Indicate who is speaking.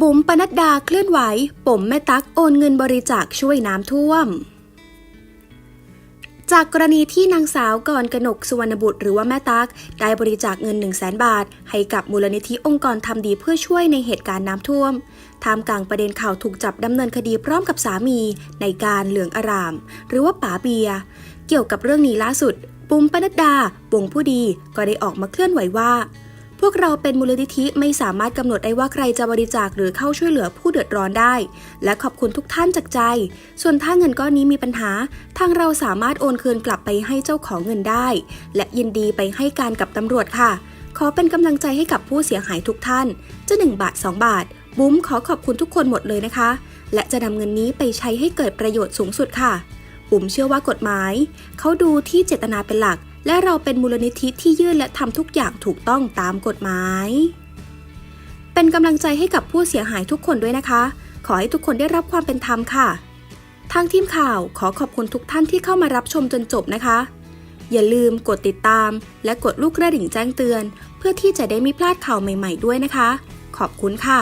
Speaker 1: บุ๋มปนัดดาเคลื่อนไหว ปมแม่ตั๊กโอนเงินบริจาคช่วยน้ำท่วม จากกรณีที่นางสาวกรกนกสุวรรณบุตรหรือว่าแม่ตั๊กได้บริจาคเงิน 1 0 0 0 0แบาท ให้กับมูลนิธิองค์กรทำดีเพื่อช่วยในเหตุการณ์น้ำท่วมท่ามกลางประเด็นข่าวถูกจับดำเนินคดีพร้อมกับสามีในการเหลืองอาราม หรือว่าป๋าเบีย เกี่ยวกับเรื่องนี้ล่าสุด ปุ้มปนัดดาวงผู้ดีก็ได้ออกมาเคลื่อนไหวว่า วกเราเป็นมูลนิธิไม่สามารถกำหนดได้ว่าใครจะบริจาคหรือเข้าช่วยเหลือผู้เดือดร้อนได้ และขอบคุณทุกท่านจากใจ ส่วนถ้าเงินก้อนนี้มีปัญหา ทางเราสามารถโอนคืนกลับไปให้เจ้าของเงินได้ และยินดีไปให้การกับตำรวจค่ะ ขอเป็นกำลังใจให้กับผู้เสียหายทุกท่าน จะ 1 บาท 2 บาท บุ้มขอขอบคุณทุกคนหมดเลยนะคะ และจะนำเงินนี้ไปใช้ให้เกิดประโยชน์สูงสุดค่ะบุ๋มเชื่อว่ากฎหมาย เขาดูที่เจตนาเป็นหลัก และเราเป็นมูลนิธิที่ยื่นและทำทุกอย่างถูกต้องตามกฎหมาย เป็นกำลังใจให้กับผู้เสียหายทุกคนด้วยนะคะ ขอให้ทุกคนได้รับความเป็นธรรมค่ะ ทางทีมข่าวขอขอบคุณทุกท่านที่เข้ามารับชมจนจบนะคะ อย่าลืมกดติดตาม และกดลูกกระดิ่งแจ้งเตือน เพื่อที่จะได้ไม่พลาดข่าวใหม่ ๆ ด้วยนะคะ ขอบคุณค่ะ